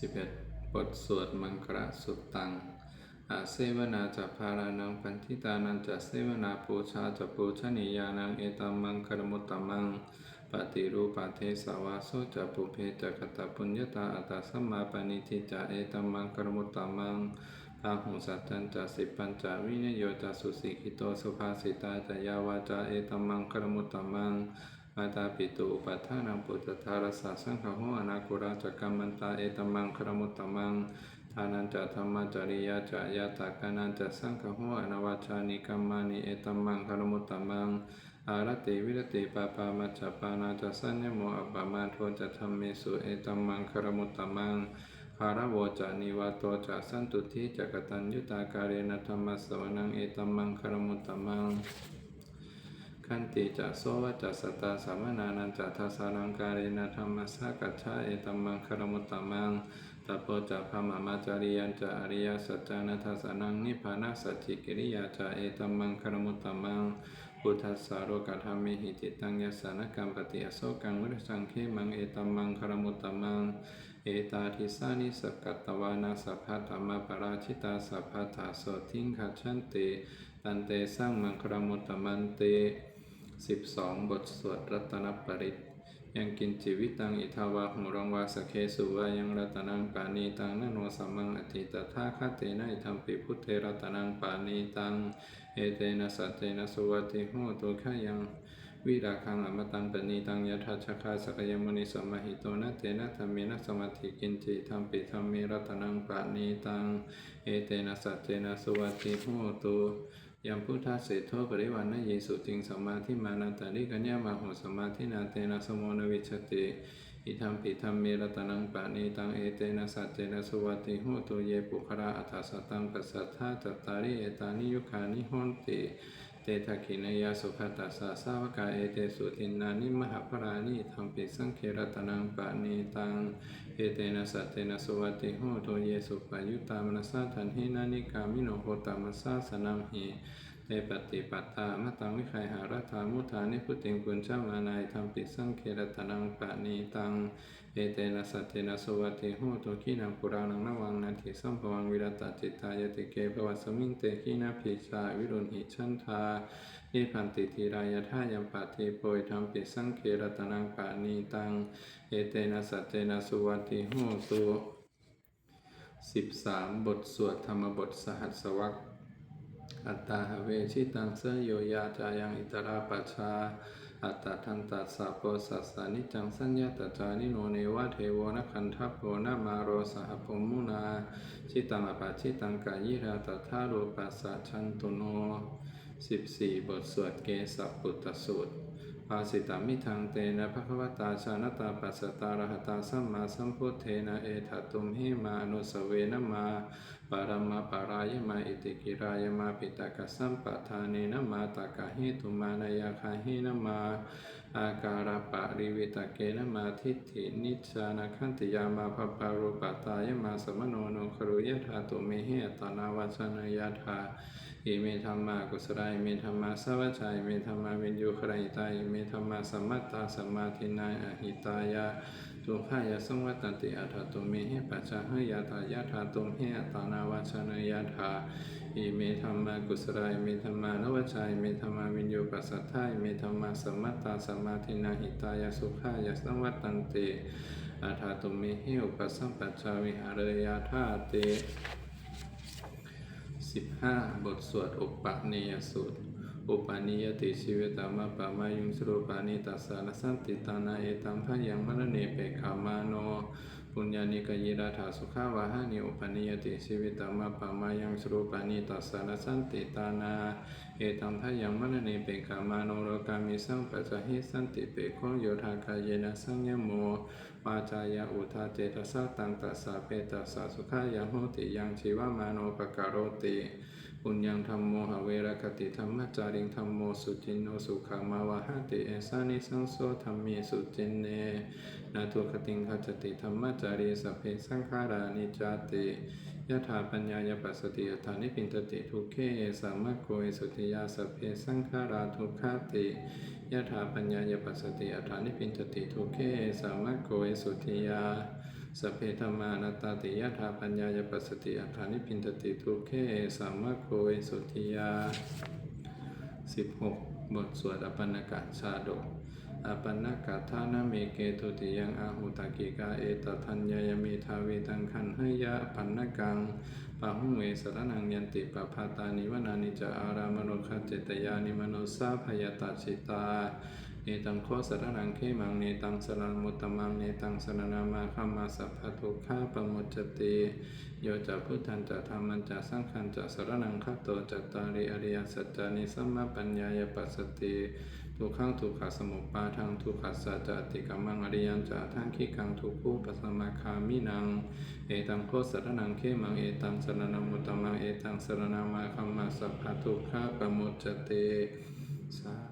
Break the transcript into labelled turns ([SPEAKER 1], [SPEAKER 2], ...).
[SPEAKER 1] 11 บทสวดมังคระสุตตังอาเสวนาจะพารานังพันธิตานันจะเสวนาปูชาจะปูชนียานังเอตัมมังคารมุตตมังปฏิรูปเทสวาโสจะปุเพจะกตปุญญาตาอัตตสัมมาปณิทิจะเอตัมมังคารมุตตมังพาหุสัตตันจะสิปัญจวินโยจะสุสิกิโตสุภาสิตาจะยาวาจะเอตัมมังคารมุตตมัง มาตาปิตุอุปัฏฐานังปุตตารสาสังฆโหอนาคุราจักกัมมันตาเอตมังครมุตตมังทานันจะธรรมจริยาจะยาตากานันจะสังฆโหอนาวาชานิกัมมานิเอตมังครมุตตมังอารติวิรติปาปามัจจปานาจะสัญญโมอัปปมาโทจะธรรมเมสุเอตมังครมุตตมังภาระโวจะนิวาโตจะสันตุทิจะกตัญยุตาการเรนธรรมสวนังเอตมังครมุตตมัง ขันติจะโสวจะสตาสามนานันจะทัสานังการินะธรรมสากัจฉาเอตัมมังคารมุตตมังตปโปจะพมามาจาริยันจะอริยสัจจานัทัสานังนิพพานัสสัจจิกิริยาจะเอตัมมังคารมุตตมังพุทธัสสาโรกธรรมิหิติตังยสานกัมปติอโศกังวิรสังเคมังเอตัมมังคารมุตตมังเอตาทิสานิสกัตตวานาสัพพะธรรมปราชิตาสัพพะถาโสทิงขัจฉันติตันเตสร้างมังคารมุตตมันเต 12 บทสวดรัตนปริตยังกินจิวิตังอิทาวาหูรังวาสเคสุวายังรัตนังปานีตังนโนสัมมังอติตถาคเตนะอิทัมปิพุทเทรัตนังปานีตังเอเตนะสัตเตนะสุวัติโหตุขยังวิราคังอมตังปณีตังยถาชคาสกยมุนิสมหิโตนะเตนะธรรมินะสมัติกินจิทัมปิธรรมิรัตนังปานีตังเอเตนะสัตเตนะสุวัติโหตุ ยัมพุทธาเศโทปริวันนะเยสุจิงสมมาธิมานาตาริกัญญามาหุสมมาธินาเตนะสมโนวิชติอิทัมปิธรรมเมรตนังปานีตังเอเตนะสัจเจนะสวัติโหตุเยปุคราอัฏฐสตังปัสสัทธาจัตตาริเอตานิยุคานิโหนติ เตทะขินยาสุขตัสสะสาวกาเอเตสุตินานิมหาปรานิธรรมปิสังเครตนังปานีตังเอเตนะสัตเตนะสุวัติโหตุเยสุปายุตามนัสสะทันหินานิกามิโนโหตามัสสะสนัมหิเต ปฏิปัตตามตังวิคัยหารัฐามุทานิพุติงกุญชามานายธรรมปิสังเครตนังปานีตัง เอเตนะสัตเตนะสวัติโหตุขีนังปุรานังนวังนาทิสัมภวังวิรตจิตตายติเกภวัสมิงเตขีนาภิชาวิรุณหิชันทานิพันติธีรายทายัมปาติโปยธรรมปิสังเครตนังปานีตัง เอเตนะสัตเตนะสวัติโหตุสิบสามบทสวดธรรมบทสหัสวรรค อัตตาเวชิตังเสยโยยาจายังอิตราปัชาอัตตาทันตัสสะโปสัสสานิจังสัญญาตจานิโนเนวะเทโวนคันทัพโพนมาโรสหพมุนาชิตังอปาชิตังกายิราตถาโรปัสสะชันตุโนสิบสี่บทสวดเกสปุตตสูตรภาสิตามิทังเตนะภควตาชานตาปัสสตาระหตาสัมมาสัมพุทเทนะเอถตุมหิมานุสเวนะมา ปารมาปารายมาอิติกิรายมาปิตากสัมปทาเนนมาตากะหิตุมานายาคาหินมา อาการปะริวิตาเกนมาทิฏฐินิจานะขันติยามาภปารุปตายมาสมโนโนครุยธาตุเมหิตนาวัชนยธาอิเมธรรมากุศลายเมธรรมาสวัชัยเมธรรมาวินยูครหิตายเมธรรมาสมัตตาสมมาทินายอหิตายา ตุขายาสังวัตติอัฏฐตุเมหิปัจจหยาตายาธาตุมหิอัตานาวัชนยธาอิเมธรรมากุศลายเมธรรมานวัชัยเมธรรมาวินยูปัสสัทธายเมธรรมาสัมมัตตาสัมมาทินาหิตายาสุขายาสังวัตตันติอัฏฐตุเมหิอุปสัมปัจจาวิหารยาธาเต15 บทสวดอุปปนิยสูตร อุปนิยติชีวิตามะปะมายุงสรุปานิตัสสารสันติตานาเอตัมพยังมรณเนเปขามาโนปุญญานิกยิราถาสุขาวาหานิอุปนิยติชีวิตามะปะมายังสรุปานิตัสสารสันติตานาเอตัมพยังมรณเนเปขามาโนโรกามิสังปัจจหิสันติเปโคโยธากายนะสังยโมปาจายาอุทาเจตสาตังตัสสะเปตัสสะสุขายาโหติยังชีวามาโนปการโรติ ปุญญังธรรมโมหเวรคติธรรมจาริงธรรมโมสุจินโนสุขังมาวะหติเอสานิสังโสธรรมีสุจินเนนาทุคติงขจติธรรมจารีสัพเพสังขารานิจจติยะถาปัญญายปัสสติยถานิพินตติทุเขสามะโกยสุติยาสัพเพสังขาราทุกขติยะถาปัญญายปัสสติยถานิพินตติทุเขสามะโกยสุติยา สเพธมานัตาติยถาปัญญายปัสสติอัฏฐานิพินตติทุเขสัมมาโควิสุทธิยา 16 บทสวดอปันนกะชาดกอปันนกะทานาเมเกตุติยังอาหุตากิกาเอตทัญญายเมทาเวตังคันให้ยะปันนกังปะหุเวสรนังยันติปะพาตานิวนานิจอารามโนคเจตยานิมโนสาพยตาชิตา เอตังโคสรนังเขมังเนตังสรณมุตตมังเนตังสรณามาคัมาสัพพทุกขาปมุจจติโยจะพุทธันจะธรรมันจะสังฆันจะสรนังคัตโตจัตตาริอริยสัจจานิสัมมาปัญญายปัสสติทุกขังทุกขสมุปปาทังทุกขสัจจติกัมมังอริยันจะทังคิกังทุกขุปัสมาคามินังเอตังโคสรนังเขมังเอตังสรณมุตตมังเอตังสรณามาคัมมาสัพพทุกขาปมุจจติสา